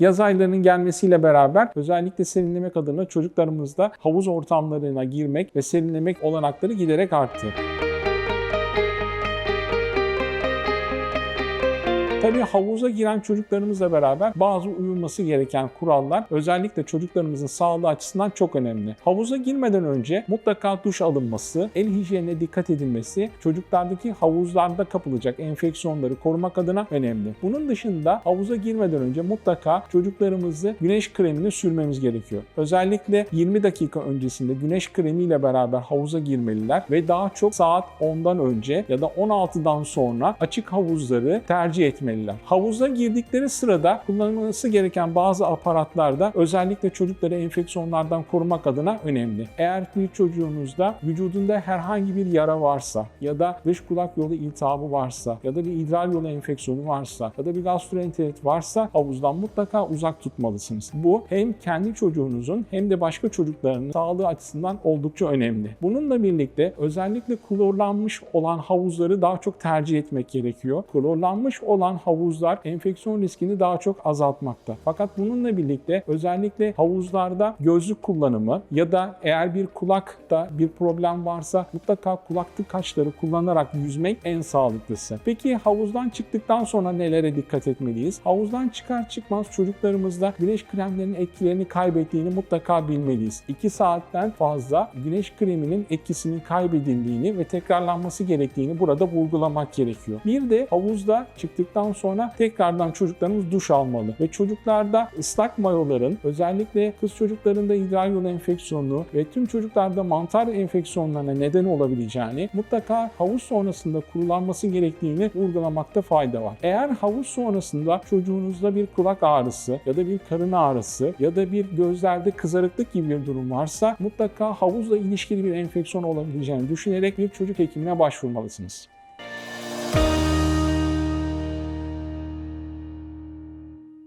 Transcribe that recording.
Yaz aylarının gelmesiyle beraber özellikle serinlemek adına çocuklarımızda havuz ortamlarına girmek ve serinlemek olanakları giderek arttı. Tabii havuza giren çocuklarımızla beraber bazı uyulması gereken kurallar özellikle çocuklarımızın sağlığı açısından çok önemli. Havuza girmeden önce mutlaka duş alınması, el hijyenine dikkat edilmesi, çocuklardaki havuzlarda kapılacak enfeksiyonları korumak adına önemli. Bunun dışında havuza girmeden önce mutlaka çocuklarımızı güneş kremini sürmemiz gerekiyor. Özellikle 20 dakika öncesinde güneş kremiyle beraber havuza girmeliler ve daha çok saat 10'dan önce ya da 16'dan sonra açık havuzları tercih etmeliler. Havuza girdikleri sırada kullanılması gereken bazı aparatlar da özellikle çocukları enfeksiyonlardan korumak adına önemli. Eğer bir çocuğunuzda vücudunda herhangi bir yara varsa ya da dış kulak yolu iltihabı varsa ya da bir idrar yolu enfeksiyonu varsa ya da bir gastroenterit varsa havuzdan mutlaka uzak tutmalısınız. Bu hem kendi çocuğunuzun hem de başka çocukların sağlığı açısından oldukça önemli. Bununla birlikte özellikle klorlanmış olan havuzları daha çok tercih etmek gerekiyor. Klorlanmış olan havuzlar enfeksiyon riskini daha çok azaltmakta. Fakat bununla birlikte özellikle havuzlarda gözlük kullanımı ya da eğer bir kulakta bir problem varsa mutlaka kulak tıkaçları kullanarak yüzmek en sağlıklısı. Peki havuzdan çıktıktan sonra nelere dikkat etmeliyiz? Havuzdan çıkar çıkmaz çocuklarımızda güneş kremlerinin etkilerini kaybettiğini mutlaka bilmeliyiz. 2 saatten fazla güneş kreminin etkisinin kaybedildiğini ve tekrarlanması gerektiğini burada vurgulamak gerekiyor. Bir de havuzda çıktıktan sonra tekrardan çocuklarımız duş almalı ve çocuklarda ıslak mayoların özellikle kız çocuklarında idrar yolu enfeksiyonu ve tüm çocuklarda mantar enfeksiyonlarına neden olabileceğini mutlaka havuz sonrasında kurulanması gerektiğini vurgulamakta fayda var. Eğer havuz sonrasında çocuğunuzda bir kulak ağrısı ya da bir karın ağrısı ya da bir gözlerde kızarıklık gibi bir durum varsa mutlaka havuzla ilişkili bir enfeksiyon olabileceğini düşünerek bir çocuk hekimine başvurmalısınız.